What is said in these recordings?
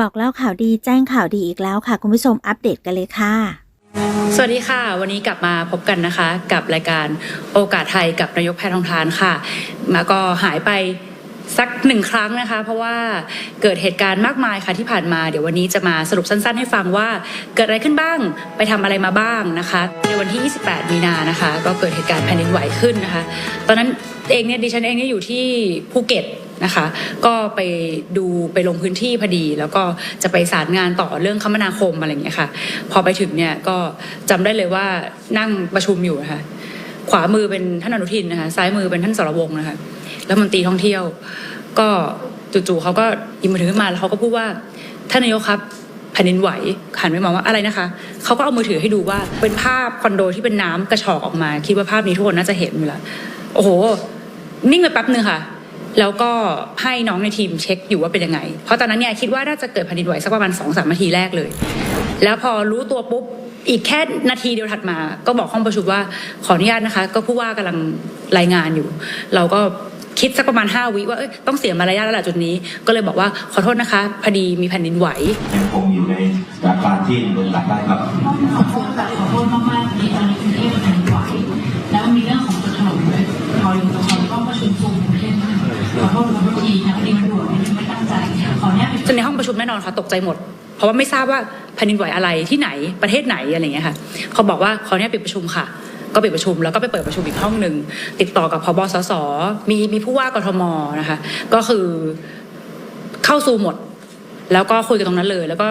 บอกเล่าข่าวดีแจ้งข่าวดีอีกแล้วค่ะ คุณผู้ชมอัปเดตกันเลยค่ะ สวัสดีค่ะ วันนี้กลับมาพบกันนะคะ กับรายการโอกาสไทยกับนายกแพทองทานค่ะ มาก็หายไปสักหนึ่งครั้งนะคะ เพราะว่าเกิดเหตุการณ์มากมายค่ะที่ผ่านมา เดี๋ยววันนี้จะมาสรุปสั้น ๆ ให้ฟังว่าเกิดอะไรขึ้นบ้างไปทำอะไรมาบ้างนะคะ ในวันที่ 28 มีนานะคะ ก็เกิดเหตุการณ์แผ่นดินไหวขึ้นนะคะ ตอนนั้นเองเนี่ยดิฉันเองเนี่ยอยู่ที่ภูเก็ต นะคะ ก็ไปดูไปลงพื้นที่พอดี แล้วก็จะไปสารงานต่อเรื่องคมนาคมอะไรอย่างเงี้ยค่ะ พอไปถึงเนี่ยก็จำได้เลยว่านั่งประชุมอยู่นะคะขวามือเป็นท่านอนุทินนะคะซ้ายมือเป็นท่านสรวงนะคะแล้วมันตีท่องเที่ยว ก็จู่ๆเขาก็ยิบมือถือขึ้นมาแล้วเขาก็พูดว่าท่านนายกครับแผ่นดินไหวหันไปมองว่าอะไรนะคะเขาก็เอามือถือให้ดูว่าเป็นภาพคอนโดที่เป็นน้ำกระชอกออกมา คิดว่าภาพนี้ทุกคนน่าจะเห็นอยู่แล้วโอ้โหนิ่งไปแป๊บนึงค่ะ แล้วก็ให้น้องในทีมเช็คอยู่ว่าเป็นยังไง เพราะตอนนั้นเนี่ยคิดว่าน่าจะเกิดแผ่นดินไหวสักประมาณสองสามนาทีแรกเลย แล้วพอรู้ตัวปุ๊บอีกแค่นาทีเดียวถัดมา ก็บอกห้องประชุมว่าขออนุญาตนะคะ ก็ผู้ว่ากำลังรายงานอยู่ เราก็คิดสักประมาณ 5 วิว่าเอ้ยต้องเสียมารยาทแล้วล่ะจุดนี้ ก็เลยบอกว่าขอโทษนะคะ พอดีมีแผ่นดินไหวยังคงอยู่ในสถานการณ์ที่ดำเนินการได้ครับขอโทษแบบขอโทษมากๆที่ตอนนี้กรุงเทพแผ่นดินไหวแล้วมีเรื่องของตึกถล่มด้วยเราอยู่ โทษขอโทษทีนะพอดีมันด่วนไม่ตั้งใจขออนุญาตจนในห้องประชุมแน่นอนค่ะตกใจหมด เพราะว่าไม่ทราบว่าแผ่นดินไหวอะไรที่ไหนประเทศไหนอะไรอย่างเงี้ยค่ะเขาบอกว่าขอเนี่ยปิดประชุมค่ะ ก็ปิดประชุมแล้วก็ไปเปิดประชุมอีกห้องหนึ่งติดต่อกับพบสสมีมีผู้ว่ากทมนะคะ ก็คือเข้าซูหมด แล้วก็คุยกันตรงนั้นเลย แล้วก็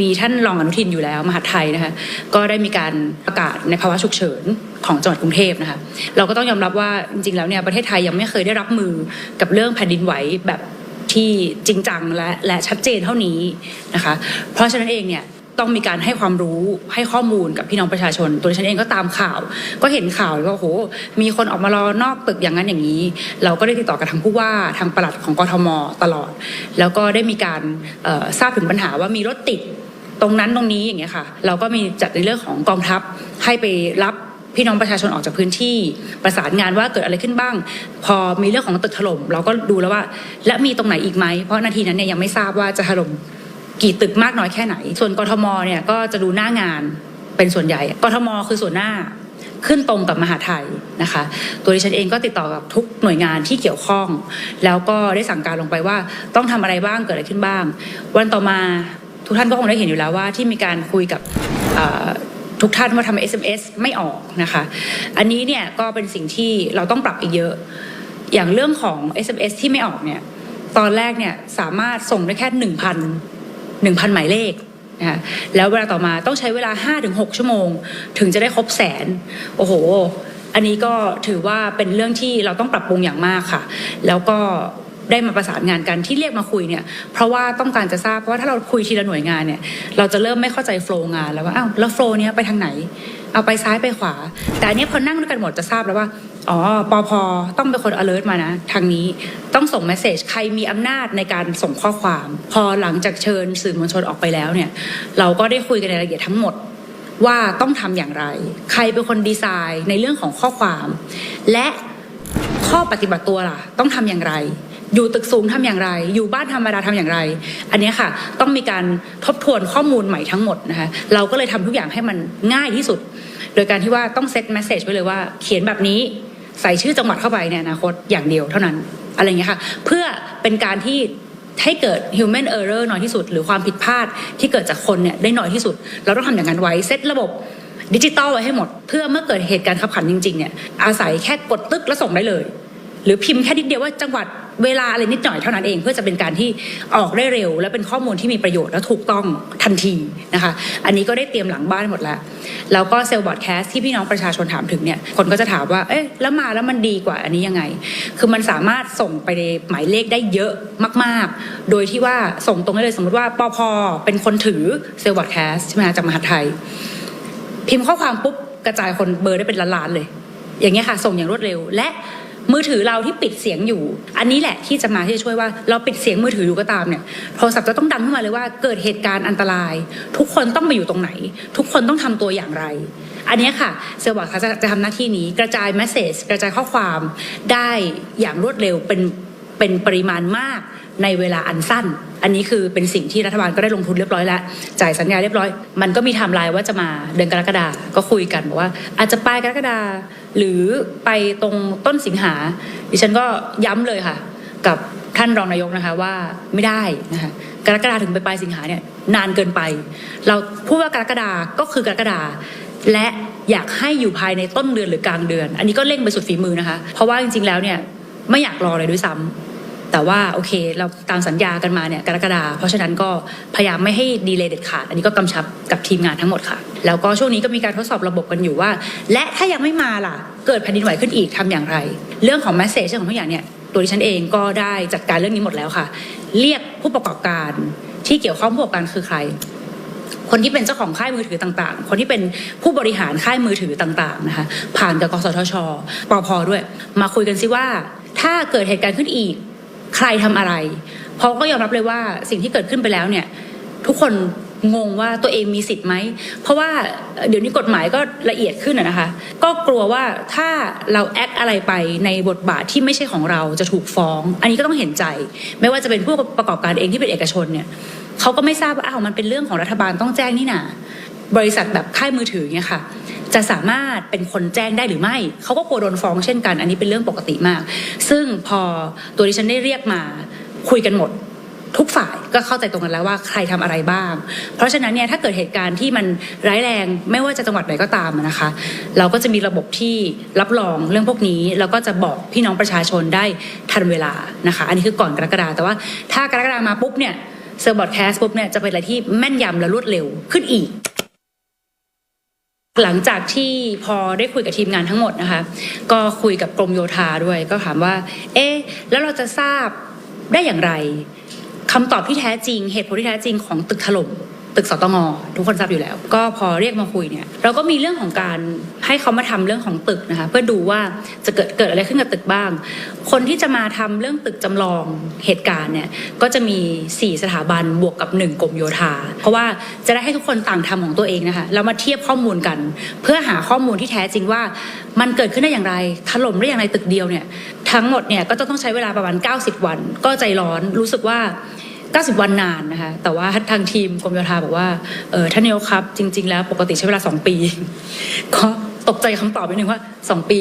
มีท่านรองอนุทินอยู่แล้วมหาไทยนะคะก็ได้มีการประกาศในภาวะฉุกเฉินของจังหวัดกรุงเทพนะคะเราก็ต้องยอมรับว่าจริงๆแล้วเนี่ยประเทศไทยยังไม่เคยได้รับมือกับเรื่องแผ่นดินไหวแบบที่จริงจังและและชัดเจนเท่านี้นะคะ เพราะฉะนั้นเองเนี่ย ต้องมีการให้ความรู้ให้ข้อมูลกับพี่น้องประชาชน ตัวฉันเองก็ตามข่าว ก็เห็นข่าวว่าโอ้โหมีคนออกมารอนอกตึกอย่างนั้นอย่างนี้ เราก็ได้ติดต่อกับทางผู้ว่าทางปลัดของกทมตลอด แล้วก็ได้มีการทราบถึงปัญหาว่ามีรถติดตรงนั้นตรงนี้อย่างเงี้ยค่ะ เราก็มีจัดในเรื่องของกองทัพให้ไปรับพี่น้องประชาชนออกจากพื้นที่ประสานงานว่าเกิดอะไรขึ้นบ้าง พอมีเรื่องของตึกถล่มเราก็ดูแล้วว่า และมีตรงไหนอีกไหมเพราะนาทีนั้นเนี่ยยังไม่ทราบว่าจะถล่ม กี่ตึกมากน้อยแค่ไหน ส่วนกทมเนี่ยก็จะดูหน้างานเป็นส่วนใหญ่ กทมคือส่วนหน้าขึ้นตรงกับมหาไทยนะคะ ตัวดิฉันเองก็ติดต่อกับทุกหน่วยงานที่เกี่ยวข้อง แล้วก็ได้สั่งการลงไปว่าต้องทำอะไรบ้างเกิดอะไรขึ้นบ้าง วันต่อมาทุกท่านก็คงได้เห็นอยู่แล้วว่าที่มีการคุยกับทุกท่านว่าทำ SMS ไม่ออกนะคะ อันนี้เนี่ยก็เป็นสิ่งที่เราต้องปรับอีกเยอะ อย่างเรื่องของ SMS ที่ไม่ออกเนี่ย ตอนแรกเนี่ยสามารถส่งได้แค่ห 1,000หนึ่งพันหมายเลขนะคะแล้วเวลาต่อมาต้องใช้เวลา 5-6 ชั่วโมง ถึงจะได้ครบแสน โอ้โห อันนี้ก็ถือว่าเป็นเรื่องที่เราต้องปรับปรุงอย่างมากค่ะ แล้วก็ได้มาประสานงานกันที่เรียกมาคุยเนี่ย เพราะว่าต้องการจะทราบเพราะว่าถ้าเราคุยทีละหน่วยงานเนี่ย เราจะเริ่มไม่เข้าใจโฟล์งานแล้วว่าอ้าวแล้วโฟล์เนี้ยไปทางไหน เอาไปซ้ายไปขวา แต่อันนี้พอนั่งด้วยกันหมดจะทราบแล้วว่าอ๋อปอพอต้องเป็นคน alert มานะ ทางนี้ต้องส่ง message ใครมีอำนาจในการส่งข้อความ พอหลังจากเชิญสื่อมวลชนออกไปแล้วเนี่ย เราก็ได้คุยกันในรายละเอียดทั้งหมดว่าต้องทำอย่างไร ใครเป็นคนดีไซน์ในเรื่องของข้อความ และข้อปฏิบัติตัวล่ะ ต้องทำอย่างไร อยู่ตึกสูงทำอย่างไร อยู่บ้านธรรมดาทำอย่างไร อันนี้ค่ะ ต้องมีการทบทวนข้อมูลใหม่ทั้งหมดนะคะเราก็เลยทำทุกอย่างให้มันง่ายที่สุด โดยการที่ว่าต้องเซตแมสเซจไว้เลยว่าเขียนแบบนี้ใส่ชื่อจังหวัดเข้าไปในอนาคตอย่างเดียวเท่านั้นอะไรเงี้ยค่ะเพื่อเป็นการที่ให้เกิด human error น้อยที่สุด หรือความผิดพลาดที่เกิดจากคนเนี่ยได้น้อยที่สุด เราต้องทำอย่างนั้นไว้เซตระบบดิจิตอลไว้ให้หมด เพื่อเมื่อเกิดเหตุการณ์ขับขันจริงๆเนี่ยอาศัยแค่กดตึกแล้วส่งได้เลย หรือพิมพ์แค่นิดเดียวว่าจังหวัดเวลาอะไรนิดหน่อยเท่านั้นเองเพื่อจะเป็นการที่ออกได้เร็ว และเป็นข้อมูลที่มีประโยชน์และถูกต้องทันทีนะคะ อันนี้ก็ได้เตรียมหลังบ้านหมดแล้วแล้วก็เซลล์บอร์ดแคสที่พี่น้องประชาชนถามถึงเนี่ยคนก็จะถามว่าเอ๊ะแล้วมาแล้วมันดีกว่าอันนี้ยังไง คือมันสามารถส่งไปในหมายเลขได้เยอะมาก ๆ โดยที่ว่าส่งตรงได้เลยสมมติว่าปอพอเป็นคนถือเซลล์บอร์ดแคสใช่ไหมจากมหาดไทย พิมพ์ข้อความปุ๊บกระจายคนเบอร์ได้เป็นล้านๆเลย อย่างเงี้ยค่ะ ส่งอย่างรวดเร็วและ มือถือเราที่ปิดเสียงอยู่ อันนี้แหละที่จะมาที่จะช่วยว่าเราปิดเสียงมือถืออยู่ก็ตามเนี่ยโทรศัพท์จะต้องดังขึ้นมาเลยว่าเกิดเหตุการณ์อันตราย ทุกคนต้องไปอยู่ตรงไหน ทุกคนต้องทำตัวอย่างไร อันนี้ค่ะเซลล์บอร์ดเขาจะจะทำหน้าที่นี้กระจายแมสเซจกระจายข้อความได้อย่างรวดเร็วเป็นเป็นปริมาณมากในเวลาอันสั้น อันนี้คือเป็นสิ่งที่รัฐบาลก็ได้ลงทุนเรียบร้อยแล้ว จ่ายสัญญาเรียบร้อย มันก็มีไทม์ไลน์ว่าจะมาเดือนกรกฎาก็คุยกันบอกว่าอาจจะปลายกรกฎา หรือไปตรงต้นสิงหา ดิฉันก็ย้ำเลยค่ะ กับท่านรองนายกนะคะว่าไม่ได้นะคะกรกฎาถึงไปปลายสิงหาเนี่ยนานเกินไป เราพูดว่ากรกฎาก็คือกรกฎาและอยากให้อยู่ภายในต้นเดือนหรือกลางเดือน อันนี้ก็เร่งไปสุดฝีมือนะคะ เพราะว่าจริงๆแล้วเนี่ยไม่อยากรอเลยด้วยซ้ำ แต่ว่าโอเคเราตามสัญญากันมาเนี่ยกรกฎาเพราะฉะนั้นก็พยายามไม่ให้ดีเลย์เด็ดขาด อันนี้ก็กำชับกับทีมงานทั้งหมดค่ะ แล้วก็ช่วงนี้ก็มีการทดสอบระบบกันอยู่ว่า และถ้ายังไม่มาล่ะ เกิดแผ่นดินไหวขึ้นอีกทำอย่างไร เรื่องของแมสเซจของทุกอย่างเนี่ยตัวดิฉันเองก็ได้จัดการเรื่องนี้หมดแล้วค่ะ เรียกผู้ประกอบการที่เกี่ยวข้องผู้ประกอบการคือใครคนที่เป็นเจ้าของค่ายมือถือต่างๆ คนที่เป็นผู้บริหารค่ายมือถือต่างๆนะคะผ่านกับกสทชปพด้วย มาคุยกันซิว่า ถ้าเกิดเหตุการณ์ขึ้นอีก ใครทำอะไร เพราะก็ยอมรับเลยว่าสิ่งที่เกิดขึ้นไปแล้วเนี่ย ทุกคนงงว่าตัวเองมีสิทธิ์ไหม เพราะว่าเดี๋ยวนี้กฎหมายก็ละเอียดขึ้นนะคะ ก็กลัวว่าถ้าเราแอคอะไรไปในบทบาทที่ไม่ใช่ของเราจะถูกฟ้อง อันนี้ก็ต้องเห็นใจ ไม่ว่าจะเป็นผู้ประกอบการเองที่เป็นเอกชนเนี่ยเขาก็ไม่ทราบว่าอ้าวมันเป็นเรื่องของรัฐบาลต้องแจ้งนี่นาบริษัทแบบค่ายมือถือเนี่ยค่ะ จะสามารถเป็นคนแจ้งได้หรือไม่ เขาก็กลัวโดนฟ้องเช่นกัน อันนี้เป็นเรื่องปกติมาก ซึ่งพอตัวดิฉันได้เรียกมาคุยกันหมดทุกฝ่ายก็เข้าใจตรงกันแล้วว่าใครทำอะไรบ้าง เพราะฉะนั้นเนี่ยถ้าเกิดเหตุการณ์ที่มันร้ายแรงไม่ว่าจะจังหวัดไหนก็ตามนะคะ เราก็จะมีระบบที่รับรองเรื่องพวกนี้ แล้วก็จะบอกพี่น้องประชาชนได้ทันเวลานะคะ อันนี้คือก่อนกรกฎาแต่ว่าถ้ากรกฎามาปุ๊บเนี่ยเซอร์บอร์ดแคสปุ๊บเนี่ยจะเป็นอะไรที่แม่นยำและรวดเร็วขึ้นอีก หลังจากที่พอได้คุยกับทีมงานทั้งหมดนะคะ ก็คุยกับกรมโยธาด้วยก็ถามว่า เอ๊ะแล้วเราจะทราบได้อย่างไรคำตอบที่แท้จริง เหตุผลที่แท้จริงของตึกถล่ม ตึกสตงทุกคนทราบอยู่แล้ว ก็พอเรียกมาคุยเนี่ยเราก็มีเรื่องของการให้เขามาทำเรื่องของตึกนะคะเพื่อดูว่าจะเกิดเกิดอะไรขึ้นกับตึกบ้าง คนที่จะมาทำเรื่องตึกจำลองเหตุการณ์เนี่ยก็จะมี 4 สถาบันบวกกับ 1กรมโยธา เพราะว่าจะได้ให้ทุกคนต่างทำของตัวเองนะคะแล้วมาเทียบข้อมูลกัน เพื่อหาข้อมูลที่แท้จริงว่ามันเกิดขึ้นได้อย่างไรถล่มได้อย่างไรตึกเดียวเนี่ยทั้งหมดเนี่ยก็จะต้องใช้เวลาประมาณ 90 วัน ก็ใจร้อนรู้สึกว่า 90 วันนานนะคะแต่ว่าทางทีมกรมโยธาบอกว่าเออท่านนายกครับ จริง ๆ แล้วปกติใช้เวลา 2 ปี ก็ตกใจคำตอบนิดนึงว่า 2 ปี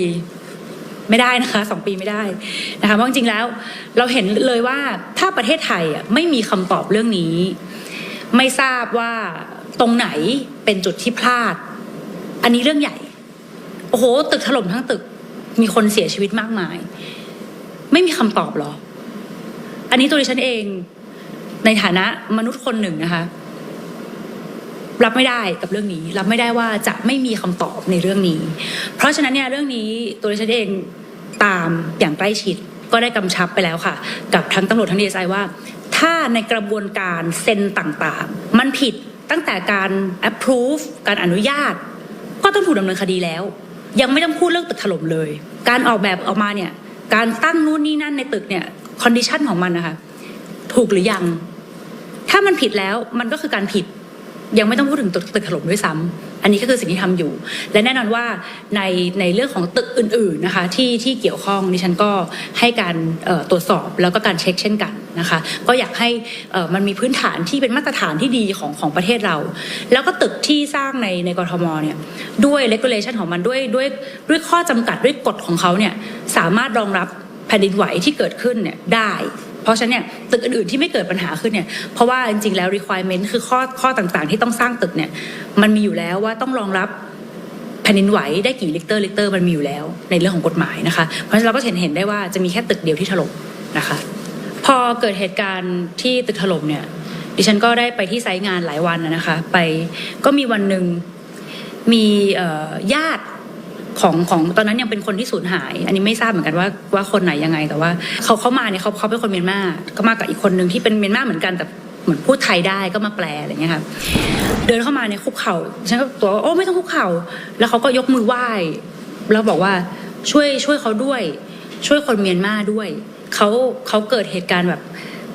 ไม่ได้นะคะ2ปีไม่ได้นะคะเพราะจริงๆแล้วเราเห็นเลยว่าถ้าประเทศไทยอะไม่มีคำตอบเรื่องนี้ ไม่ทราบว่าตรงไหนเป็นจุดที่พลาด อันนี้เรื่องใหญ่ โอ้โห ตึกถล่มทั้งตึกมีคนเสียชีวิตมากมาย ไม่มีคำตอบหรอ อันนี้ตัวดิฉันเอง ในฐานะมนุษย์คนหนึ่งนะคะ รับไม่ได้กับเรื่องนี้ รับไม่ได้ว่าจะไม่มีคำตอบในเรื่องนี้ เพราะฉะนั้นเนี่ยเรื่องนี้ตัวดิฉันเองตามอย่างใกล้ชิดก็ได้กำชับไปแล้วค่ะ กับทั้งตำรวจทั้งดีไซน์ว่า ถ้าในกระบวนการเซ็นต่างๆ มันผิดตั้งแต่การ approve การอนุญาต ก็ต้องถูกดำเนินคดีแล้ว ยังไม่ต้องพูดเรื่องตึกถล่มเลย การออกแบบออกมาเนี่ย การตั้งนู่นนี่นั่นในตึกเนี่ยคอนดิชันของมันนะคะ ถูกหรือยัง ถ้ามันผิดแล้วมันก็คือการผิดยังไม่ต้องพูดถึงตึกตึกถล่มด้วยซ้ำอันนี้ก็คือสิ่งที่ทำอยู่ และแน่นอนว่าในในเรื่องของตึกอื่น ๆนะคะ ที่ที่เกี่ยวข้องดิฉันก็ให้การตรวจสอบแล้วก็การเช็คเช่นกันนะคะ ก็อยากให้มันมีพื้นฐานที่เป็นมาตรฐานที่ดีของของประเทศเรา แล้วก็ตึกที่สร้างในในกรทมเนี่ยด้วย regulation ของมันด้วยด้วยด้วยข้อจำกัดด้วยกฎของเขาเนี่ยสามารถรองรับแผ่นดินไหวที่เกิดขึ้นเนี่ยได้ เพราะฉะนั้นเนี่ยตึกอื่นๆที่ไม่เกิดปัญหาขึ้นเนี่ยเพราะว่าจริงๆแล้ว requirement คือข้อข้อต่างๆ ที่ต้องสร้างตึกเนี่ยมันมีอยู่แล้วว่าต้องรองรับแผ่นดินไหวได้กี่ลิกเตอร์ลิกเตอร์มันมีอยู่แล้วในเรื่องของกฎหมายนะคะ เพราะฉะนั้นเราก็เห็นเห็นได้ว่าจะมีแค่ตึกเดียวที่ถล่มนะคะ พอเกิดเหตุการณ์ที่ตึกถล่มเนี่ยดิฉันก็ได้ไปที่ไซต์งานหลายวันนะคะ ไปก็มีวันหนึ่งมีญาติ ของของตอนนั้นยังเป็นคนที่สูญหาย อันนี้ไม่ทราบเหมือนกันว่าว่าคนไหนยังไงแต่ว่าเขาเขามาเนี่ยเขาเขาเป็นคนเมียนมาก็มากับอีกคนหนึ่งที่เป็นเมียนมาเหมือนกันแต่เหมือนพูดไทยได้ก็มาแปลอะไรอย่างเงี้ยค่ะเดินเข้ามาเนี่ยคุกเข่าฉันก็ตัวโอ้ไม่ต้องคุกเข่า แล้วเขาก็ยกมือไหว้แล้วบอกว่าช่วยช่วยเขาด้วย ช่วยคนเมียนมาด้วยเขาเขาเกิดเหตุการณ์แบบ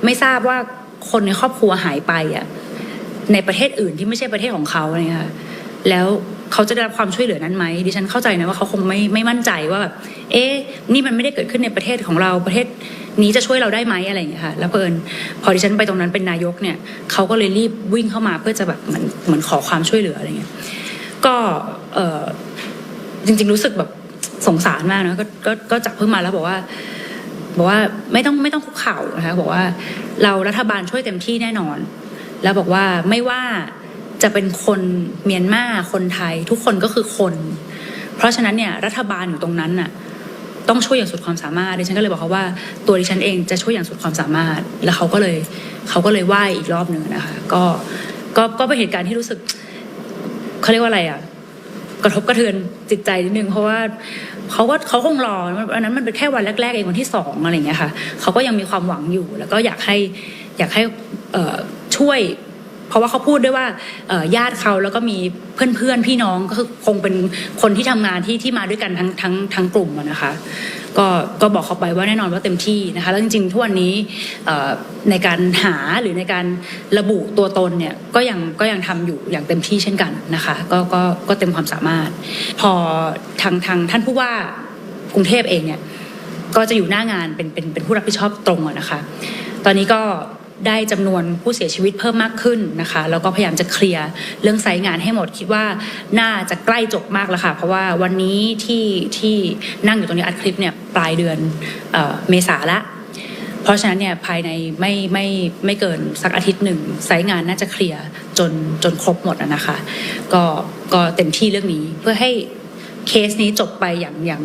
ไม่ทราบว่าคนในครอบครัวหายไปอะในประเทศอื่นที่ไม่ใช่ประเทศของเขาอะไรเงี้ยค่ะแล้ว เขาจะได้รับความช่วยเหลือนั้นไหมดิฉันเข้าใจนะว่าเขาคงไม่ไม่มั่นใจว่าแบบเอ๊ะนี่มันไม่ได้เกิดขึ้นในประเทศของเราประเทศนี้จะช่วยเราได้ไหมอะไรอย่างเงี้ยค่ะแล้วเพิ่นพอดิฉันไปตรงนั้นเป็นนายกเนี่ยเขาก็เลยรีบวิ่งเข้ามาเพื่อจะแบบเหมือนเหมือนขอความช่วยเหลืออะไรเงี้ยก็เออจริง ๆ รู้สึกแบบสงสารมากนะก็ก็ก็จับเพิ่งมาแล้วบอกว่าบอกว่าไม่ต้องไม่ต้องคุกเข่านะคะบอกว่าเรารัฐบาลช่วยเต็มที่แน่นอน แล้วบอกว่าไม่ว่า จะเป็นคนเมียนมาคนไทย ทุกคนก็คือคน เพราะฉะนั้นเนี่ยรัฐบาลอยู่ตรงนั้นน่ะต้องช่วยอย่างสุดความสามารถดิฉันก็เลยบอกเขาว่าตัวดิฉันเองจะช่วยอย่างสุดความสามารถ แล้วเขาก็เลยเขาก็เลยไหว้อีกรอบหนึ่งนะคะก็ก็ก็เป็นเหตุการณ์ที่รู้สึกเขาเรียกว่าอะไรอะกระทบกระเทือนจิตใจนิดนึงเพราะว่าเขาก็เขาคงรออันนั้นมันเป็นแค่วันแรกๆเองวันที่สองอะไรอย่างเงี้ยค่ะเขาก็ยังมีความหวังอยู่ แล้วก็อยากให้อยากให้ช่วย เพราะว่าเขาพูดด้วยว่าญาติเขาแล้วก็มีเพื่อนๆพี่น้องก็คือคงเป็นคนที่ทำงานที่ที่มาด้วยกันทั้งทั้งทั้งกลุ่มนะคะ ก็ก็บอกเขาไปว่าแน่นอนว่าเต็มที่นะคะแล้วจริงๆทุกวันนี้ในการหาหรือในการระบุตัวตนเนี่ยก็ยังก็ยังทำอยู่อย่างเต็มที่เช่นกันนะคะก็ก็ก็เต็มความสามารถ พอทางทางท่านผู้ว่ากรุงเทพเองเนี่ยก็จะอยู่หน้างานเป็นเป็นเป็นผู้รับผิดชอบตรงนะคะ ตอนนี้ก็ ได้จำนวนผู้เสียชีวิตเพิ่มมากขึ้นนะคะแล้วก็พยายามจะเคลียร์เรื่องไซต์งานให้หมดคิดว่าน่าจะใกล้จบมากแล้วค่ะ เพราะว่าวันนี้ที่ที่นั่งอยู่ตรงนี้อัดคลิปเนี่ยปลายเดือนเออเมษาละเพราะฉะนั้นเนี่ยภายในไม่ไม่ไม่เกินสักอาทิตย์หนึ่งไซต์งานน่าจะเคลียร์จนจนครบหมดนะคะ ก็ก็เต็มที่เรื่องนี้เพื่อให้เคสนี้จบไปอย่างอย่าง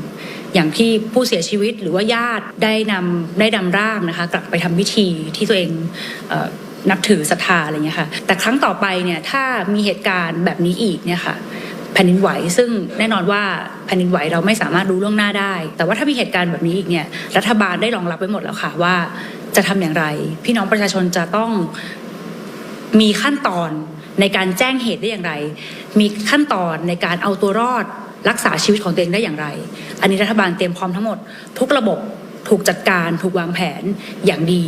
อย่างที่ผู้เสียชีวิตหรือว่าญาติได้นำได้นำร่างนะคะกลับไปทำพิธีที่ตัวเองเออนับถือศรัทธาอะไรเงี้ยค่ะ แต่ครั้งต่อไปเนี่ยถ้ามีเหตุการณ์แบบนี้อีกเนี่ยค่ะแผ่นดินไหวซึ่งแน่นอนว่าแผ่นดินไหวเราไม่สามารถรู้ล่วงหน้าได้ แต่ว่าถ้ามีเหตุการณ์แบบนี้อีกเนี่ยรัฐบาลได้รองรับไว้หมดแล้วค่ะว่าจะทำอย่างไร พี่น้องประชาชนจะต้องมีขั้นตอนในการแจ้งเหตุได้อย่างไร มีขั้นตอนในการเอาตัวรอด รักษาชีวิตของตัวเองได้อย่างไร อันนี้รัฐบาลเตรียมพร้อมทั้งหมด ทุกระบบถูกจัดการถูกวางแผนอย่างดี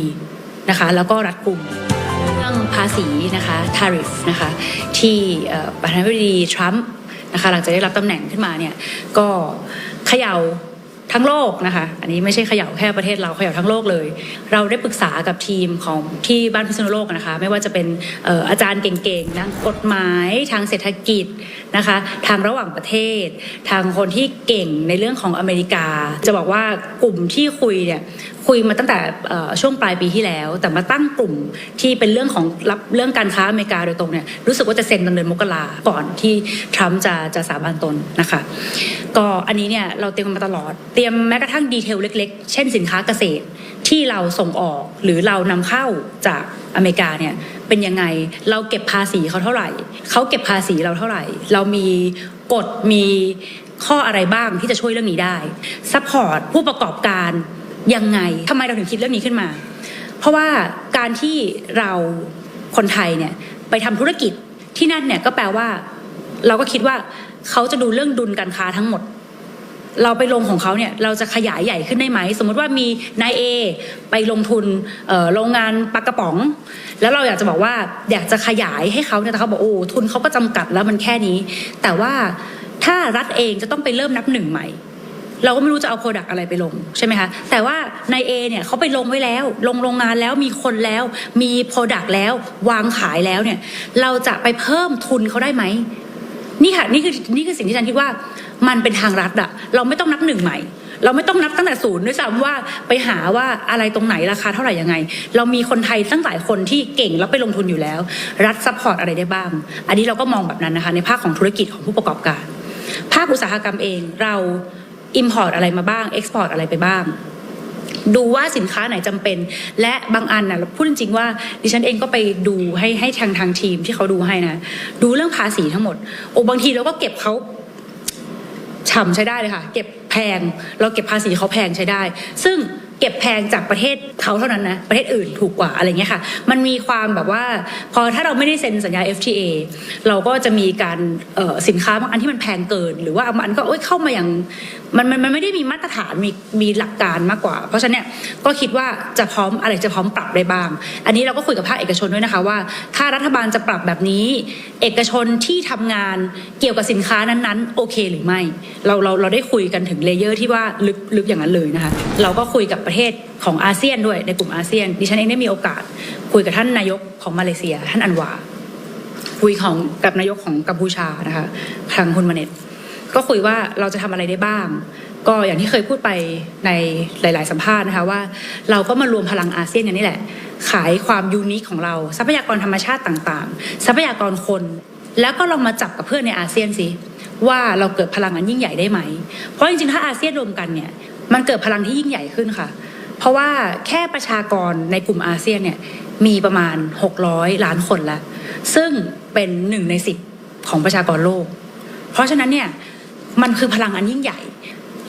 นะคะ แล้วก็รัดกุมเรื่องภาษีนะคะ tariff นะคะที่ประธานาธิบดีทรัมป์นะคะหลังจากได้รับตำแหน่งขึ้นมาเนี่ยก็เขย่า ทั้งโลกนะคะ อันนี้ไม่ใช่เขย่าแค่ประเทศเราเขย่าทั้งโลกเลย เราได้ปรึกษากับทีมของที่บ้านพิษณุโลกนะคะ ไม่ว่าจะเป็นอออาจารย์เก่งๆทางกฎหมายทางเศรษฐกิจนะคะ ทางระหว่างประเทศ ทางคนที่เก่งในเรื่องของอเมริกา จะบอกว่ากลุ่มที่คุยเนี่ย คุยมาตั้งแต่ช่วงปลายปีที่แล้ว แต่มาตั้งกลุ่มที่เป็นเรื่องของรับเรื่องการค้าอเมริกาโดยตรงเนี่ยรู้สึกว่าจะเซ็นตอนเดือนมกราก่อนที่ทรัมป์จะจะสาบานตนนะคะก็อันนี้เนี่ยเราเตรียมมาตลอด เตรียมแม้กระทั่งดีเทลเล็ก ๆ เช่นสินค้าเกษตรที่เราส่งออกหรือเรานำเข้าจากอเมริกาเนี่ยเป็นยังไงเราเก็บภาษีเขาเท่าไหร่เขาเก็บภาษีเราเท่าไหร่ เรามีกฎมีข้ออะไรบ้างที่จะช่วยเรื่องนี้ได้ซัพพอร์ตผู้ประกอบการ ยังไงทำไมเราถึงคิดเรื่องนี้ขึ้นมา เพราะว่าการที่เราคนไทยเนี่ยไปทำธุรกิจที่นั่นเนี่ยก็แปลว่า เราก็คิดว่าเขาจะดูเรื่องดุลการค้าทั้งหมด เราไปลงของเขาเนี่ยเราจะขยายใหญ่ขึ้นได้ไหม สมมติว่ามีนายเอไปลงทุนโรงงานปลากระป๋อง แล้วเราอยากจะบอกว่าอยากจะขยายให้เขาเนี่ยแต่เขาบอกโอ้ทุนเขาก็จำกัดแล้วมันแค่นี้ แต่ว่าถ้ารัฐเองจะต้องไปเริ่มนับหนึ่งใหม่ เราก็ไม่รู้จะเอาโปรดักอะไรไปลงใช่ไหมคะแต่ว่าในายเอเนี่ยเขาไปลงไว้แล้ว ลงโรงงานแล้วมีคนแล้วมีโปรดักแล้ววางขายแล้วเนี่ยเราจะไปเพิ่มทุนเขาได้ไหมนี่ค่ะนี่คือนี่คือสิ่งที่ฉันคิดว่ามันเป็นทางรัฐอะเราไม่ต้องนับหนึ่งใหม่ เราไม่ต้องนับตั้งแต่ศูนย์ด้วยซ้ำว่าไปหาว่าอะไรตรงไหนราคาเท่าไหร่ยังไง เรามีคนไทยตั้งหลายคนที่เก่งแล้วไปลงทุนอยู่แล้ว รัฐซัพพอร์ตอะไรได้บ้าง อันนี้เราก็มองแบบนั้นนะคะในภาคของธุรกิจของผู้ประกอบการ ภาคอุตสาหกรรมเองเรา Import อะไรมาบ้าง Export อะไรไปบ้าง ดูว่าสินค้าไหนจำเป็น และบางอันนะพูดจริงๆว่า ดิฉันเองก็ไปดูให้ให้ทางทางทีมที่เขาดูให้นะ ดูเรื่องภาษีทั้งหมด โอ้บางทีเราก็เก็บเขาฉ่ำใช้ได้เลยค่ะ เก็บแพง เราเก็บภาษีเขาแพงใช้ได้ ซึ่ง เก็บแพงจากประเทศเขาเท่านั้นนะ ประเทศอื่นถูกกว่าอะไรเงี้ยค่ะ มันมีความแบบว่า พอถ้าเราไม่ได้เซ็นสัญญา FTA เราก็จะมีการสินค้าบางอันที่มันแพงเกิน หรือว่าบางอันก็เอ้ยเข้ามาอย่างมันมันมันไม่ได้มีมาตรฐานมีมีหลักการมากกว่า เพราะฉะนั้นเนี่ยก็คิดว่าจะพร้อมอะไรจะพร้อมปรับได้บ้าง อันนี้เราก็คุยกับภาคเอกชนด้วยนะคะว่า ถ้ารัฐบาลจะปรับแบบนี้ เอกชนที่ทำงานเกี่ยวกับสินค้านั้นๆโอเคหรือไม่ เราเราเราได้คุยกันถึงเลเยอร์ที่ว่าลึกลึกอย่างนั้นเลยนะคะ เราก็คุยกับประเทศของอาเซียนด้วยในกลุ่มอาเซียน ดิฉันเองได้มีโอกาส คุยกับท่านนายกของมาเลเซีย ท่านอันวาคุยของกับนายกของกัมพูชานะคะทางคุณมาเน็ตก็คุยว่าเราจะทำอะไรได้บ้าง ก็อย่างที่เคยพูดไปในหลาย ๆ สัมภาษณ์นะคะว่า เราก็มารวมพลังอาเซียนกันนี่แหละ ขายความยูนิคของเรา ทรัพยากรธรรมชาติต่าง ๆ ทรัพยากรคน แล้วก็ลองมาจับกับเพื่อนในอาเซียนสิว่าเราเกิดพลังอันยิ่งใหญ่ได้ไหม เพราะจริงๆ ถ้าอาเซียนรวมกันเนี่ย มันเกิดพลังที่ยิ่งใหญ่ขึ้นค่ะ เพราะว่าแค่ประชากรในกลุ่มอาเซียนเนี่ยมีประมาณ 600 ล้านคนแล้ว ซึ่งเป็นหนึ่งในสิบของประชากรโลก เพราะฉะนั้นเนี่ยมันคือพลังอันยิ่งใหญ่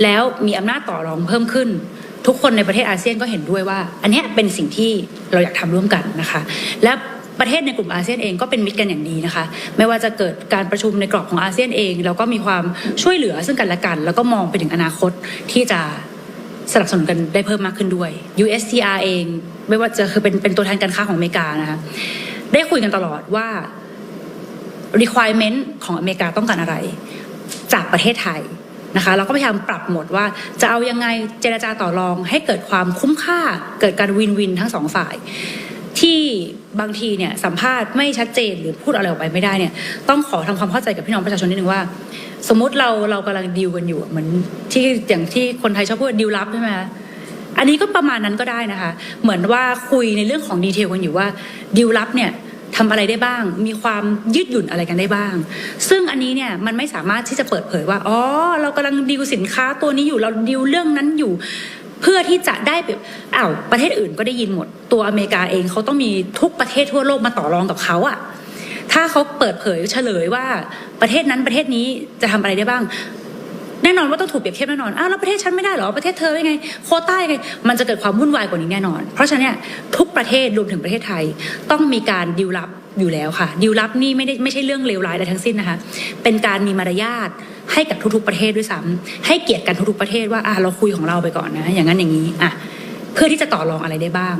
แล้วมีอำนาจต่อรองเพิ่มขึ้น ทุกคนในประเทศอาเซียนก็เห็นด้วยว่า อันนี้เป็นสิ่งที่เราอยากทำร่วมกันนะคะ และ ประเทศในกลุ่มอาเซียนเองก็เป็นมิตรกันอย่างดีนะคะ ไม่ว่าจะเกิดการประชุมในกรอบของอาเซียนเองเราก็มีความช่วยเหลือซึ่งกันและกัน แล้วก็มองไปถึงอนาคตที่จะสนับสนุนกันได้เพิ่มมากขึ้นด้วย USTR เอง ไม่ว่าจะคือเป็นเป็นตัวแทนการค้าของอเมริกานะคะได้คุยกันตลอดว่า requirement ของอเมริกาต้องการอะไร จากประเทศไทยนะคะเราก็พยายามปรับหมดว่าจะเอายังไงเจรจาต่อรองให้เกิดความคุ้มค่าเกิดการวินวินทั้งสองฝ่าย ที่บางทีเนี่ยสัมภาษณ์ไม่ชัดเจนหรือพูดอะไรออกไปไม่ได้เนี่ยต้องขอทำความเข้าใจกับพี่น้องประชาชนนิดนึงว่า สมมุติเราเรากำลังดีลกันอยู่เหมือนที่อย่างที่คนไทยชอบพูดดีลลับใช่ไหมคะอันนี้ก็ประมาณนั้นก็ได้นะคะ เหมือนว่าคุยในเรื่องของดีเทลกันอยู่ว่าดีลลับเนี่ยทำอะไรได้บ้าง มีความยืดหยุ่นอะไรกันได้บ้าง ซึ่งอันนี้เนี่ยมันไม่สามารถที่จะเปิดเผยว่า อ๋อ เรากำลังดีลสินค้าตัวนี้อยู่ เราดีลเรื่องนั้นอยู่ เพื่อที่จะได้แบบอ้าวประเทศอื่นก็ได้ยินหมด ตัวอเมริกาเองเขาต้องมีทุกประเทศทั่วโลกมาต่อรองกับเขาอะถ้าเขาเปิดเผยเฉลยว่าประเทศนั้นประเทศนี้จะทำอะไรได้บ้าง แน่นอนว่าต้องถูกเปรียบเทียบแน่นอนอ้าวแล้วประเทศฉันไม่ได้เหรอประเทศเธอยังไง โคต้าไงมันจะเกิดความวุ่นวายกว่านี้แน่นอน เพราะฉะนั้นทุกประเทศรวมถึงประเทศไทยต้องมีการดิวลับ อยู่แล้วค่ะดิวลับนี่ไม่ได้ไม่ใช่เรื่องเลวร้ายใดทั้งสิ้นนะคะ เป็นการมีมารยาทให้กับทุกๆประเทศด้วยซ้ำให้เกียรติกันทุกๆประเทศว่าอะเราคุยของเราไปก่อนนะอย่างนั้นอย่างนี้อะเพื่อที่จะต่อรองอะไรได้บ้าง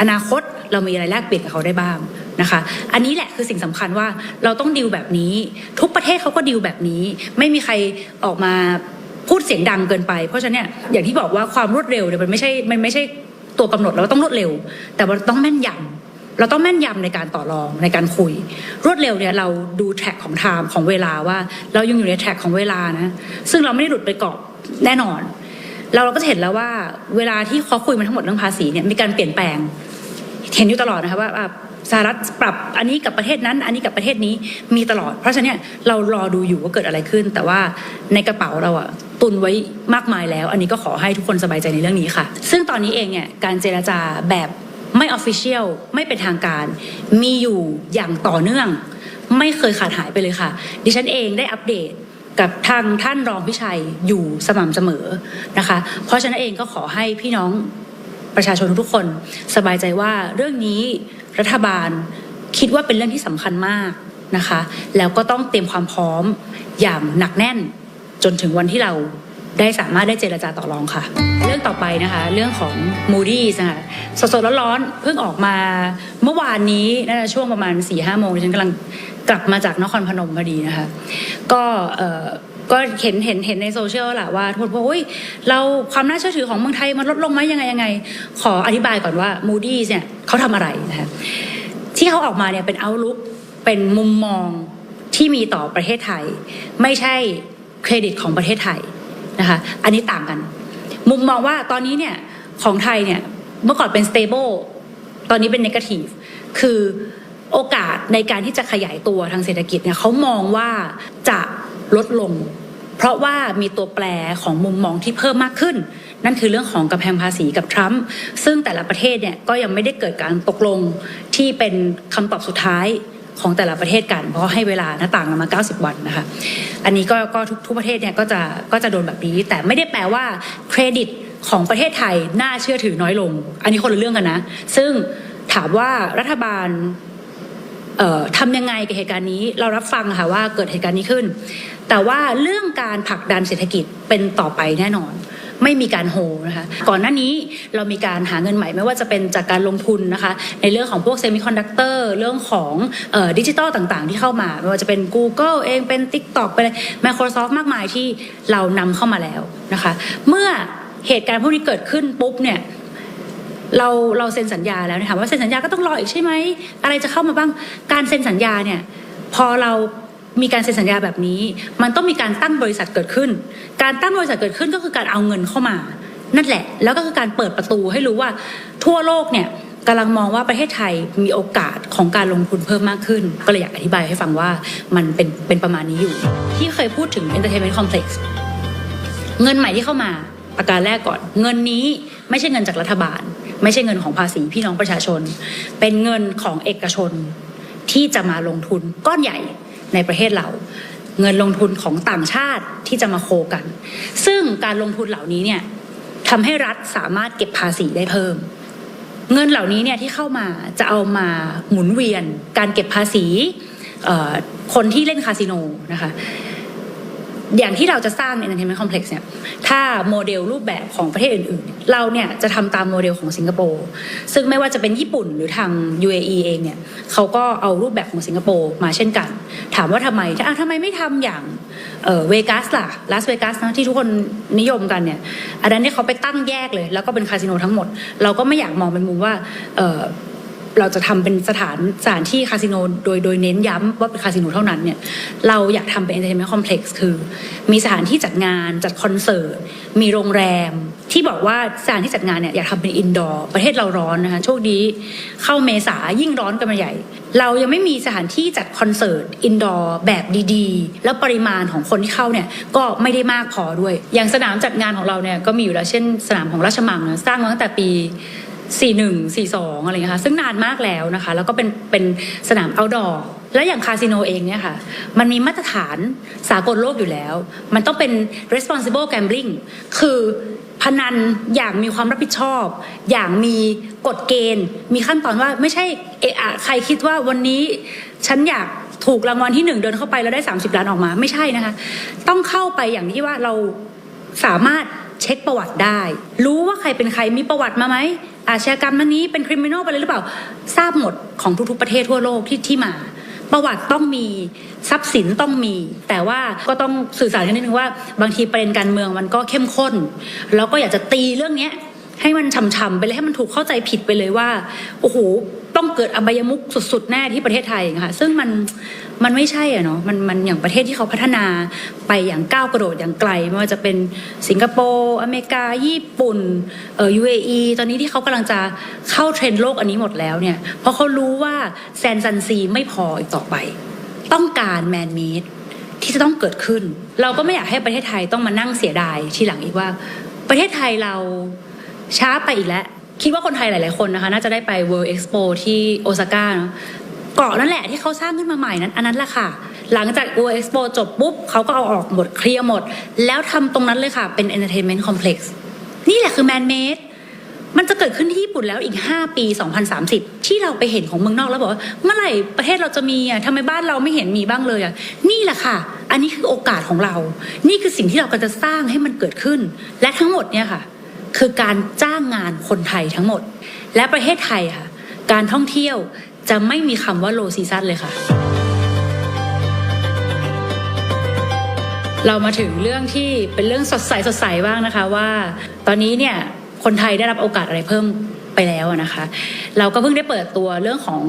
อนาคตเรามีอะไรแลกเปลี่ยนกับเขาได้บ้างนะคะ อันนี้แหละคือสิ่งสำคัญว่าเราต้องดิวแบบนี้ ทุกประเทศเขาก็ดิวแบบนี้ ไม่มีใครออกมาพูดเสียงดังเกินไป เพราะฉะนั้นเนี่ยอย่างที่บอกว่าความรวดเร็วเนี่ยมันไม่ใช่มันไม่ใช่ตัวกำหนดเราต้องรวดเร็ว แต่ว่าต้องแม่นยำ เราต้องแม่นยำในการต่อรองในการคุย รวดเร็วเนี่ยเราดูแทร็กของไทม์ของเวลาว่า เรายังอยู่ในแทร็กของเวลานะซึ่งเราไม่ได้หลุดไปกรอบแน่นอน เราเราก็จะเห็นแล้วว่าเวลาที่เขาคุยมาทั้งหมดเรื่องภาษีเนี่ยมีการเปลี่ยนแปลง เห็นอยู่ตลอดนะคะว่าสหรัฐปรับอันนี้กับประเทศนั้น อันนี้กับประเทศนี้มีตลอด เพราะฉะนั้นเนี่ยเรารอดูอยู่ว่าเกิดอะไรขึ้น แต่ว่าในกระเป๋าเราอะตุนไว้มากมายแล้ว อันนี้ก็ขอให้ทุกคนสบายใจในเรื่องนี้ค่ะ ซึ่งตอนนี้เองเนี่ยการเจรจาแบบ ไม่ออฟฟิเชียลไม่เป็นทางการ มีอยู่อย่างต่อเนื่อง ไม่เคยขาดหายไปเลยค่ะ ดิฉันเองได้อัปเดตกับทางท่านรองพิชัยอยู่สม่ำเสมอนะคะ เพราะฉะนั้นเองก็ขอให้พี่น้องประชาชนทุกคน สบายใจว่าเรื่องนี้รัฐบาลคิดว่าเป็นเรื่องที่สำคัญมากนะคะ แล้วก็ต้องเตรียมความพร้อมอย่างหนักแน่นจนถึงวันที่เรา ได้สามารถได้เจรจาต่อรองค่ะ เรื่องต่อไปนะคะ เรื่องของ Moody's นะคะสดๆร้อนๆเพิ่งออกมาเมื่อวานนี้น่าจะช่วงประมาณ4ี่ห้าโมงฉันกำลังกลับมาจากนครพนมพอดีนะคะ ก็เอ่อก็เห็นเห็นเห็นในโซเชียลแหละว่าทุกคนบอกอุ้ยเราความน่าเชื่อถือของเมืองไทยมันลดลงไหมยังไงยังไง ขออธิบายก่อนว่า Moody's เนี่ยเขาทำอะไรนะคะที่เขาออกมาเนี่ยเป็น outlook เป็นมุมมองที่มีต่อประเทศไทย ไม่ใช่เครดิตของประเทศไทย นะคะอันนี้ต่างกัน มุมมองว่าตอนนี้เนี่ยของไทยเนี่ยเมื่อก่อนเป็น stable ตอนนี้เป็น negative คือโอกาสในการที่จะขยายตัวทางเศรษฐกิจเนี่ยเขามองว่าจะลดลง เพราะว่ามีตัวแปรของมุมมองที่เพิ่มมากขึ้น นั่นคือเรื่องของกำแพงภาษีกับทรัมป์ซึ่งแต่ละประเทศเนี่ยก็ยังไม่ได้เกิดการตกลงที่เป็นคำตอบสุดท้าย ของแต่ละประเทศกัน เพราะให้เวลาหน้าต่างกันมา 90 วันนะคะ อันนี้ก็ก็ทุกทุกประเทศเนี่ยก็จะก็จะโดนแบบนี้ แต่ไม่ได้แปลว่าเครดิตของประเทศไทยน่าเชื่อถือน้อยลง อันนี้คนละเรื่องกันนะ ซึ่งถามว่ารัฐบาลทำยังไงกับเหตุการณ์นี้เรารับฟังค่ะว่าเกิดเหตุการณ์นี้ขึ้น แต่ว่าเรื่องการผลักดันเศรษฐกิจเป็นต่อไปแน่นอน ไม่มีการโฮนะคะก่อนหน้านี้เรามีการหาเงินใหม่ไม่ว่าจะเป็นจากการลงทุนนะคะในเรื่องของพวกเซมิคอนดักเตอร์เรื่องของดิจิตอลต่างๆ ที่เข้ามา ไม่ว่าจะเป็น Google เองเป็น TikTok เป็น Microsoft มากมายที่เรานำเข้ามาแล้วนะคะเมื่อเหตุการณ์พวกนี้เกิดขึ้นปุ๊บเนี่ยเราเราเซ็นสัญญาแล้วนยคะว่าเซ็นสัญญาก็ต้องรออีกใช่ไหมอะไรจะเข้ามาบ้างการเซ็นสัญญาเนี่ยพอเรา มีการเซ็นสัญญาแบบนี้ มันต้องมีการตั้งบริษัทเกิดขึ้น การตั้งบริษัทเกิดขึ้นก็คือการเอาเงินเข้ามา นั่นแหละ แล้วก็คือการเปิดประตูให้รู้ว่าทั่วโลกเนี่ยกำลังมองว่าประเทศไทยมีโอกาสของการลงทุนเพิ่มมากขึ้น ก็เลยอยากอธิบายให้ฟังว่ามันเป็นเป็นประมาณนี้อยู่ ที่เคยพูดถึง entertainment complex เงินใหม่ที่เข้ามาประการแรกก่อน เงินนี้ไม่ใช่เงินจากรัฐบาล ไม่ใช่เงินของภาษีพี่น้องประชาชน เป็นเงินของเอกชนที่จะมาลงทุนก้อนใหญ่ ในประเทศเรา เงินลงทุนของต่างชาติที่จะมาโคกัน ซึ่งการลงทุนเหล่านี้เนี่ยทำให้รัฐสามารถเก็บภาษีได้เพิ่ม เงินเหล่านี้เนี่ยที่เข้ามาจะเอามาหมุนเวียน การเก็บภาษีคนที่เล่นคาสิโนนะคะ อย่างที่เราจะสร้าง entertainment complex เนี่ย ถ้าโมเดลรูปแบบของประเทศอื่นๆ เราเนี่ยจะทำตามโมเดลของสิงคโปร์ ซึ่งไม่ว่าจะเป็นญี่ปุ่นหรือทาง UAE เองเนี่ยเขาก็เอารูปแบบของสิงคโปร์มาเช่นกัน ถามว่าทำไมถ้าทำไมไม่ทำอย่างเวกัสล่ะ ลาสเวกัสนะที่ทุกคนนิยมกันเนี่ย อันนั้นเนี่ยเขาไปตั้งแยกเลย แล้วก็เป็นคาสิโนทั้งหมด เราก็ไม่อยากมองเป็นมุมว่า เราจะทำเป็นสถานสถานที่คาสิโนโดยโดยเน้นย้ำว่าเป็นคาสิโนเท่านั้นเนี่ยเราอยากทำเป็น entertainment complex คือ มีสถานที่จัดงานจัดคอนเสิร์ตมีโรงแรม ที่บอกว่าสถานที่จัดงานเนี่ยอยากทำเป็นอินดอร์ประเทศเราร้อนนะคะโชคดีเข้าเมษายิ่งร้อนกันมาใหญ่ เรายังไม่มีสถานที่จัดคอนเสิร์ตอินดอร์แบบดีๆ แล้วปริมาณของคนที่เข้าเนี่ยก็ไม่ได้มากพอด้วย อย่างสนามจัดงานของเราเนี่ยก็มีอยู่แล้วเช่น สนามของราชมังนะสร้างมาตั้งแต่ปี สี่หนึ่งสี่สองอะไรเงี้ยค่ะ ซึ่งนานมากแล้วนะคะ แล้วก็เป็นเป็นสนาม outdoor และอย่างคาสิโนเองเนี่ยค่ะ มันมีมาตรฐานสากลโลกอยู่แล้ว มันต้องเป็น responsible gambling คือพนันอย่างมีความรับผิดชอบ อย่างมีกฎเกณฑ์ มีขั้นตอนว่าไม่ใช่เอะอะใครคิดว่าวันนี้ฉันอยากถูกรางวัลที่หนึ่งเดินเข้าไปแล้วได้ 30 ล้านออกมาไม่ใช่นะคะ ต้องเข้าไปอย่างที่ว่าเราสามารถเช็คประวัติได้ รู้ว่าใครเป็นใครมีประวัติมาไหม อาชญากรรมนั้นนี้เป็นคริมินอลไปเลยหรือเปล่า ทราบหมดของทุกๆประเทศทั่วโลกที่ที่มา ประวัติต้องมีทรัพย์สินต้องมี แต่ว่าก็ต้องสื่อสารกันนิดนึงว่า บางทีประเด็นการเมืองมันก็เข้มข้น แล้วก็อยากจะตีเรื่องเนี้ย ให้มันช่ำๆไปเลยให้มันถูกเข้าใจผิดไปเลยว่าโอ้โหต้องเกิดอบายมุกสุดๆแน่ที่ประเทศไทยค่ะ ซึ่งมันมันไม่ใช่อะเนาะมันมันอย่างประเทศที่เขาพัฒนาไปอย่างก้าวกระโดดอย่างไกล ไม่ว่าจะเป็นสิงคโปร์อเมริกา ญี่ปุ่นเอ่อ UAE ตอนนี้ที่เขากำลังจะเข้าเทรนด์โลกอันนี้หมดแล้วเนี่ย เพราะเขารู้ว่าแซนซันซีไม่พออีกต่อไป ต้องการแมน a d ดที่จะต้องเกิดขึ้น เราก็ไม่อยากให้ประเทศไทยต้องมานั่งเสียดายทีหลังอีกว่า ประเทศไทยเรา ช้าไปอีกแล้ว คิดว่าคนไทยหลาย ๆ คนนะคะ น่าจะได้ไป World Expo ที่โอซาก้าเนาะเกาะนั่นแหละที่เขาสร้างขึ้นมาใหม่นั้น อันนั้นแหละค่ะ หลังจาก World Expo จบปุ๊บเขาก็เอาออกหมดเคลียร์หมด แล้วทำตรงนั้นเลยค่ะ เป็น Entertainment Complex นี่แหละคือ Man Made มันจะเกิดขึ้นที่ญี่ปุ่นแล้วอีก 5 ปี 2030 ที่เราไปเห็นของเมืองนอกแล้วบอกว่า เมื่อไหร่ประเทศเราจะมีอะทำไมบ้านเราไม่เห็นมีบ้างเลยอะนี่แหละค่ะ อันนี้คือโอกาสของเรา นี่คือสิ่งที่เรากำลังจะสร้างให้มันเกิดขึ้น และทั้งหมดเนี่ยค่ะ คือการจ้างงานคนไทยทั้งหมด และประเทศไทยค่ะ การท่องเที่ยวจะไม่มีคำว่าโลซีซันเลยค่ะ เรามาถึงเรื่องที่เป็นเรื่องสดใสสดใสบ้างนะคะว่า ตอนนี้เนี่ยคนไทยได้รับโอกาสอะไรเพิ่มไปแล้วนะคะ เราก็เพิ่งได้เปิดตัวเรื่องของ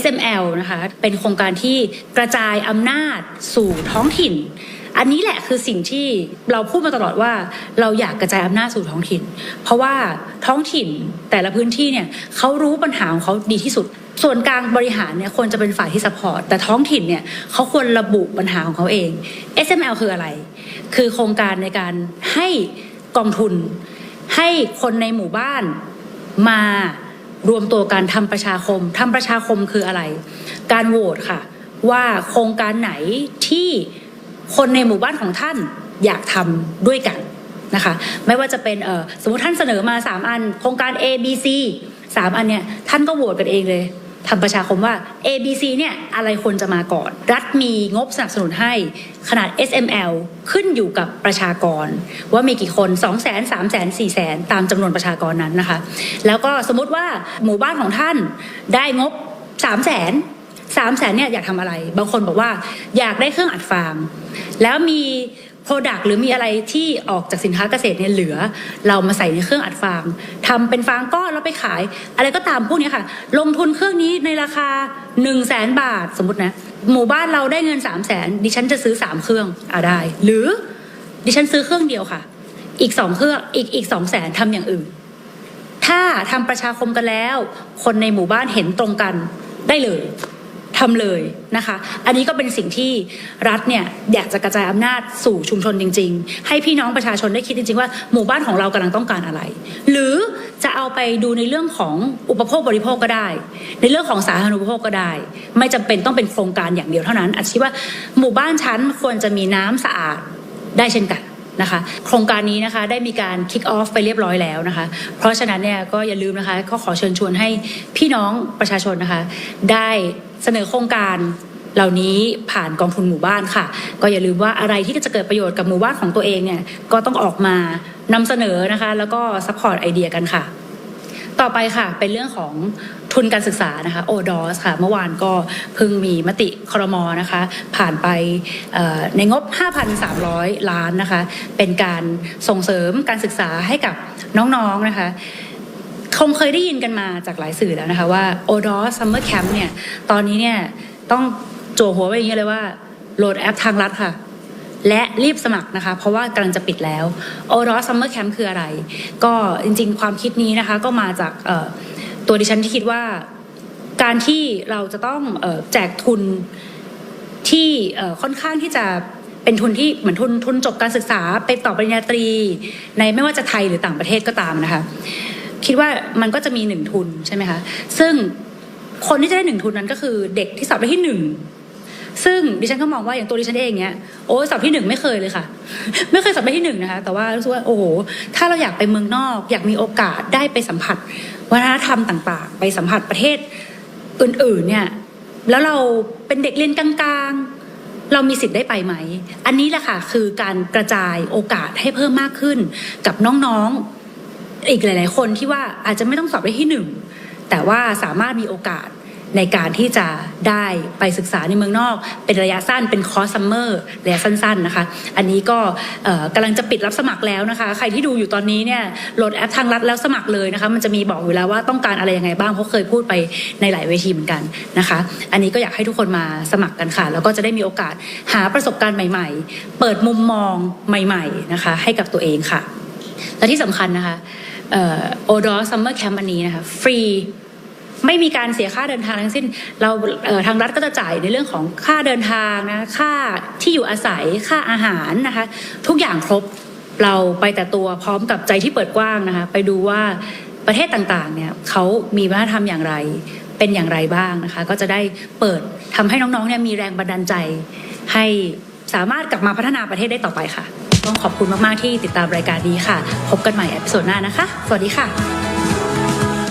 SML นะคะ เป็นโครงการที่กระจายอำนาจสู่ท้องถิ่น อันนี้แหละคือสิ่งที่เราพูดมาตลอดว่าเราอยากกระจายอำนาจสู่ท้องถิ่น เพราะว่าท้องถิ่นแต่ละพื้นที่เนี่ยเขารู้ปัญหาของเขาดีที่สุด ส่วนกลางบริหารเนี่ยควรจะเป็นฝ่ายที่สปอร์ตแต่ท้องถิ่นเนี่ยเขาควรระบุปัญหาของเขาเอง SML คืออะไร คือโครงการในการให้กองทุน ให้คนในหมู่บ้านมารวมตัวกันทำประชาคมทำประชาคมคืออะไร การโหวตค่ะ ว่าโครงการไหนที่ คนในหมู่บ้านของท่านอยากทำด้วยกันนะคะ ไม่ว่าจะเป็นสมมติท่านเสนอมา 3 อัน โครงการ A B C 3 อันเนี่ยท่านก็โหวตกันเองเลยทำประชาคมว่า A B C เนี่ยอะไรควรจะมาก่อน รัฐมีงบสนับสนุนให้ขนาด SML ขึ้นอยู่กับประชากร ว่ามีกี่คน 2 0 0 0 0 0 3 0 0 0 0 4 0 0 ตามจำนวนประชากรนั้นนะคะ แล้วก็สมมติว่าหมู่บ้านของท่านได้งบ 3 0 0 0 0 0 3 0 0 0 0 0เนี่ยอยากทำอะไร บางคนบอกว่าอยากได้เครื่องอัดฟางแล้วมี Product หรือมีอะไรที่ออกจากสินค้าเกษตรเนี่ยเหลือ เรามาใส่ในเครื่องอัดฟางทำเป็นฟางก้อนแล้วไปขาย อะไรก็ตามพวกนี้ค่ะ ลงทุนเครื่องนี้ในราคา1นึ่งแสนบาทสมมตินะ หมู่บ้านเราได้เงิน 3 0 0แสนดิฉันจะซื้อ 3 เครื่องอ่าได้ หรือดิฉันซื้อเครื่องเดียวค่ะ อีกสองเครื่องอีกอีกสองแสนทำอย่างอื่น ถ้าทำประชาคมกันแล้ว คนในหมู่บ้านเห็นตรงกันได้เลย ทำเลยนะคะ อันนี้ก็เป็นสิ่งที่รัฐเนี่ยอยากจะกระจายอำนาจสู่ชุมชนจริง ๆ ให้พี่น้องประชาชนได้คิดจริง ๆ ว่าหมู่บ้านของเรากำลังต้องการอะไร หรือจะเอาไปดูในเรื่องของอุปโภคบริโภคก็ได้ ในเรื่องของสาธารณูปโภคก็ได้ ไม่จำเป็นต้องเป็นโครงการอย่างเดียวเท่านั้นอาจจะคิดว่าหมู่บ้านฉันควรจะมีน้ำสะอาดได้เช่นกัน นะคะโครงการนี้นะคะได้มีการ kick off ไปเรียบร้อยแล้วนะคะ เพราะฉะนั้นเนี่ยก็อย่าลืมนะคะก็ขอเชิญชวนให้พี่น้องประชาชนนะคะ ได้เสนอโครงการเหล่านี้ผ่านกองทุนหมู่บ้านค่ะ ก็อย่าลืมว่าอะไรที่จะเกิดประโยชน์กับหมู่บ้านของตัวเองเนี่ยก็ต้องออกมานำเสนอนะคะ แล้วก็ซัพพอร์ตไอเดียกันค่ะ ต่อไปค่ะเป็นเรื่องของ ทุนการศึกษานะคะ ODOS ค่ะ เมื่อวานก็เพิ่งมีมติครมนะคะ ผ่านไปในงบ 5,300 ล้านนะคะ เป็นการส่งเสริมการศึกษาให้กับน้องๆนะคะคงเคยได้ยินกันมาจากหลายสื่อแล้วนะคะว่า ODOS Summer Camp เนี่ย ตอนนี้เนี่ยต้องโจหัวไว้อย่างนี้เลยว่าโหลดแอปทางรัฐค่ะและรีบสมัครนะคะ เพราะว่ากำลังจะปิดแล้ว o r o Summer Camp คืออะไร ก็จริงๆ ความคิดนี้นะคะก็มาจากเตัวดิฉันที่คิดว่าการที่เราจะต้องแจกทุนที่ค่อนข้างที่จะเป็นทุนที่เหมือนทุนทุนจบการศึกษาไปต่อปริญญาตรี ในไม่ว่าจะไทยหรือต่างประเทศก็ตามนะคะ คิดว่ามันก็จะมีหนึ่งทุนใช่ไหมคะซึ่งคนที่จะได้หนึ่งทุนนั้นก็คือเด็กที่สอบได้ที่หนึ่งซึ่งดิฉันก็มองว่าอย่างตัวดิฉันเองเนี้ยโอ้สอบที่หนึ่งไม่เคยเลยค่ะ ไม่เคยสอบได้ที่หนึ่งนะคะ แต่ว่ารู้สึกว่าโอ้โหถ้าเราอยากไปเมืองนอก อยากมีโอกาสได้ไปสัมผัส วัฒนธรรมต่างๆ ไปสัมผัสประเทศอื่นๆเนี่ยแล้วเราเป็นเด็กเรียนกลางๆ เรามีสิทธิ์ได้ไปไหม อันนี้แหละค่ะคือการกระจายโอกาสให้เพิ่มมากขึ้นกับน้องๆอีกหลาย ๆ คนที่ว่าอาจจะไม่ต้องสอบได้ที่หนึ่งแต่ว่าสามารถมีโอกาส ในการที่จะได้ไปศึกษาในเมืองนอก เป็นระยะสั้นเป็นคอร์สซัมเมอร์ระยะสั้นๆนะคะ อันนี้ก็กำลังจะปิดรับสมัครแล้วนะคะ ใครที่ดูอยู่ตอนนี้เนี่ยโหลดแอปทางรัฐแล้วสมัครเลยนะคะมันจะมีบอกอยู่แล้วว่าต้องการอะไรยังไงบ้างเพราะเคยพูดไปในหลายเวทีเหมือนกันนะคะ อันนี้ก็อยากให้ทุกคนมาสมัครกันค่ะ แล้วก็จะได้มีโอกาสหาประสบการณ์ใหม่ ๆ เปิดมุมมองใหม่ๆนะคะ ให้กับตัวเองค่ะ และที่สำคัญนะคะโอดอซัมเมอร์แคมป์อันนี้นะคะฟรี ไม่มีการเสียค่าเดินทางทั้งสิ้น เราทางรัฐก็จะจ่ายในเรื่องของค่าเดินทางนะค่าที่อยู่อาศัยค่าอาหารนะคะ ทุกอย่างครบเราไปแต่ตัวพร้อมกับใจที่เปิดกว้างนะคะ ไปดูว่าประเทศต่างๆเนี่ยเขามีวัฒนธรรมอย่างไรเป็นอย่างไรบ้างนะคะ ก็จะได้เปิดทำให้น้องๆเนี่ยมีแรงบันดาลใจให้สามารถกลับมาพัฒนาประเทศได้ต่อไปค่ะ ต้องขอบคุณมาก ๆ ที่ติดตามรายการนี้ค่ะ พบกันใหม่เอพิโซดหน้านะคะ สวัสดีค่ะ